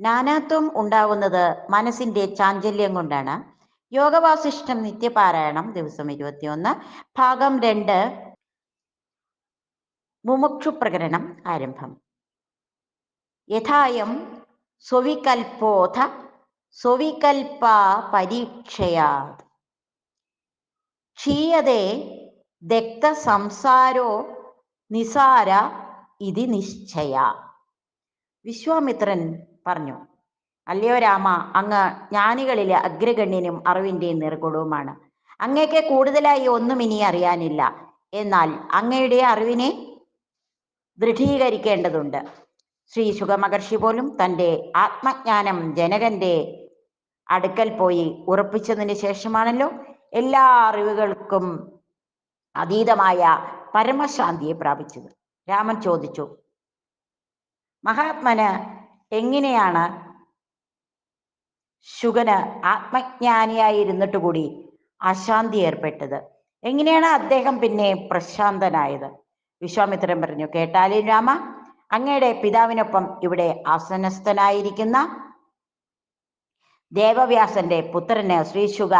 നാനാത്വം ഉണ്ടാവുന്നത് മനസ്സിന്റെ ചാഞ്ചല്യം കൊണ്ടാണ്. യോഗവാസിഷ്ടം നിത്യപാരായണം ദിവസം ഇരുപത്തിയൊന്ന്. ഭാഗം രണ്ട്. മുമുക്ഷു പ്രകരണം ആരംഭം. യഥായം സ്വവികൽപോധ സ്വവികൽപ പരീക്ഷയാത്. ക്ഷീയതേ ദഗ്ധ സംസാരോ നിസാര ഇതി നിശ്ചയ. വിശ്വാമിത്രൻ പറഞ്ഞു. അല്ലയോ രാമ അങ്ങ് ജ്ഞാനികളിലെ അഗ്രഗണ്യനും അറിവിന്റെയും നിറകുടവുമാണ് അങ്ങേക്ക് കൂടുതലായി ഒന്നും ഇനി അറിയാനില്ല. എന്നാൽ അങ്ങയുടെ അറിവിനെ ദൃഢീകരിക്കേണ്ടതുണ്ട്. ശ്രീ സുഖമഹർഷി പോലും തന്റെ ആത്മജ്ഞാനം ജനകന്റെ അടുക്കൽ പോയി ഉറപ്പിച്ചതിന് ശേഷമാണല്ലോ എല്ലാ അറിവുകൾക്കും അതീതമായ പരമശാന്തിയെ പ്രാപിച്ചത്. രാമൻ ചോദിച്ചു മഹാത്മന് എങ്ങനെയാണ് ശുഗന് ആത്മജ്ഞാനിയായിരുന്നിട്ട് കൂടി അശാന്തി ഏർപ്പെട്ടത്? എങ്ങനെയാണ് അദ്ദേഹം പിന്നെ പ്രശാന്തനായത്? വിശ്വാമിത്രൻ പറഞ്ഞു കേട്ടാലേ രാമ അങ്ങയുടെ പിതാവിനൊപ്പം ഇവിടെ ആസനസ്ഥനായിരിക്കുന്ന ദേവവ്യാസന്റെ പുത്രന് ശ്രീശുഗ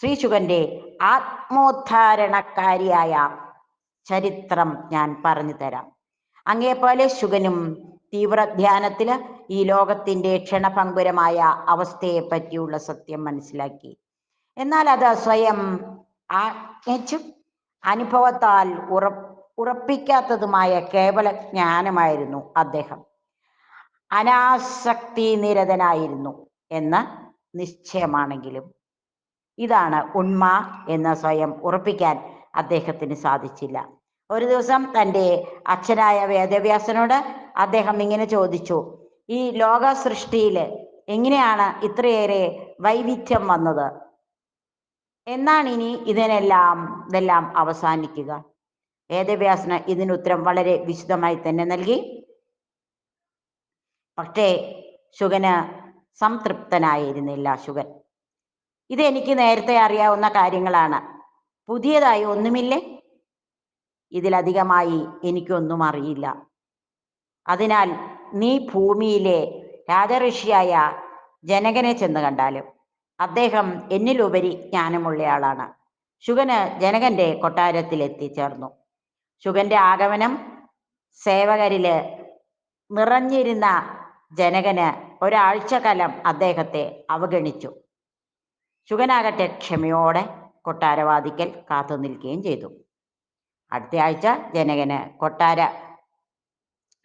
ശ്രീശുഗന്റെ ആത്മോദ്ധാരണക്കാരിയായ ചരിത്രം ഞാൻ പറഞ്ഞു തരാം. അങ്ങേപോലെ ശുഗനും തീവ്ര ധ്യാനത്തിൽ ഈ ലോകത്തിന്റെ ക്ഷണഭങ്കുരമായ അവസ്ഥയെ പറ്റിയുള്ള സത്യം മനസ്സിലാക്കി. എന്നാൽ അത് സ്വയം ആജ്ഞിച്ചും അനുഭവത്താൽ ഉറ ഉറപ്പിക്കാത്തതുമായ കേവല ജ്ഞാനമായിരുന്നു അദ്ദേഹം. അനാസക്തി നിരതനായിരുന്നു എന്ന് നിശ്ചയമാണെങ്കിലും ഇതാണ് ഉണ്മ എന്ന് സ്വയം ഉറപ്പിക്കാൻ അദ്ദേഹത്തിന് സാധിച്ചില്ല. ഒരു ദിവസം തന്റെ അച്ഛനായ വേദവ്യാസനോട് അദ്ദേഹം ഇങ്ങനെ ചോദിച്ചു ഈ ലോക സൃഷ്ടിയിൽ എങ്ങനെയാണ് ഇത്രയേറെ വൈവിധ്യം വന്നത്? എന്നാണ് ഇനി ഇതിനെല്ലാം ഇതെല്ലാം അവസാനിക്കുക? വേദവ്യാസന് ഇതിനുത്തരം വളരെ വിശദമായി തന്നെ നൽകി. പക്ഷേ ശുഗന് സംതൃപ്തനായിരുന്നില്ല ശുഗൻ. ഇത് എനിക്ക് നേരത്തെ അറിയാവുന്ന കാര്യങ്ങളാണ്. പുതിയതായി ഒന്നുമില്ലേ? ഇതിലധികമായി എനിക്കൊന്നും അറിയില്ല. അതിനാൽ നീ ഭൂമിയിലെ രാജഋഷിയായ ജനകനെ ചെന്ന് കണ്ടാലും അദ്ദേഹം എന്നിലുപരി ജ്ഞാനമുള്ളയാളാണ്. ശുഗന് ജനകന്റെ കൊട്ടാരത്തിൽ എത്തിച്ചേർന്നു ശുഗന്റെ ആഗമനം സേവകരിൽ നിറഞ്ഞിരുന്ന ജനകന് ഒരാഴ്ചകാലം അദ്ദേഹത്തെ അവഗണിച്ചു. ശുഗനാകട്ടെ ക്ഷമയോടെ കൊട്ടാരവാദിക്കൽ കാത്തു നിൽക്കുകയും ചെയ്തു. അടുത്ത ആഴ്ച ജനകന് കൊട്ടാര.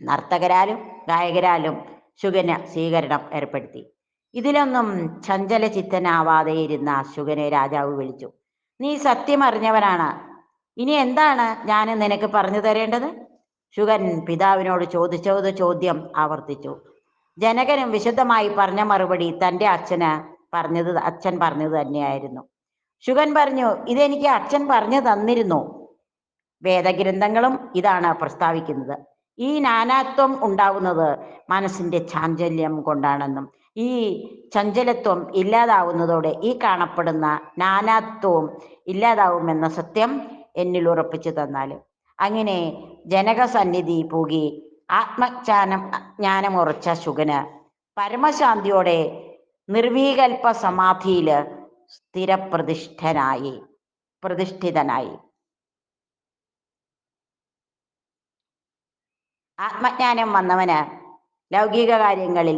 നർത്തകരാലും ഗായകരാലും ശുഗന് സ്വീകരണം ഏർപ്പെടുത്തി. ഇതിലൊന്നും ചഞ്ചല ചിത്തനാവാതെ ഇരുന്ന ശുഗനെ രാജാവ് വിളിച്ചു. നീ സത്യം അറിഞ്ഞവനാണ്. ഇനി എന്താണ് ഞാൻ നിനക്ക് പറഞ്ഞു തരേണ്ടത്? ശുഗൻ പിതാവിനോട് ചോദിച്ചത് ചോദ്യം ആവർത്തിച്ചു. ജനകനും വിശദമായി പറഞ്ഞ മറുപടി തന്റെ അച്ഛന് പറഞ്ഞത് അച്ഛൻ പറഞ്ഞത് തന്നെയായിരുന്നു. ശുഗൻ പറഞ്ഞു ഇതെനിക്ക് അച്ഛൻ പറഞ്ഞു തന്നിരുന്നു. വേദഗ്രന്ഥങ്ങളും ഇതാണ് പ്രസ്താവിക്കുന്നത്. ഈ നാനാത്വം ഉണ്ടാവുന്നത് മനസ്സിന്റെ ചാഞ്ചല്യം കൊണ്ടാണെന്നും ഈ ചഞ്ചലത്വം ഇല്ലാതാവുന്നതോടെ ഈ കാണപ്പെടുന്ന നാനാത്വവും ഇല്ലാതാവുമെന്ന സത്യം എന്നിൽ ഉറപ്പിച്ചു തന്നാൽ അങ്ങനെ ജനകസന്നിധി പോകി ആത്മജ്ഞാനം ജ്ഞാനം ഉറച്ച ശുഗന് പരമശാന്തിയോടെ നിർവീകൽപ്പ സമാധിയിൽ സ്ഥിരപ്രതിഷ്ഠനായി പ്രതിഷ്ഠിതനായി. ആത്മജ്ഞാനം വന്നവന് ലൗകിക കാര്യങ്ങളിൽ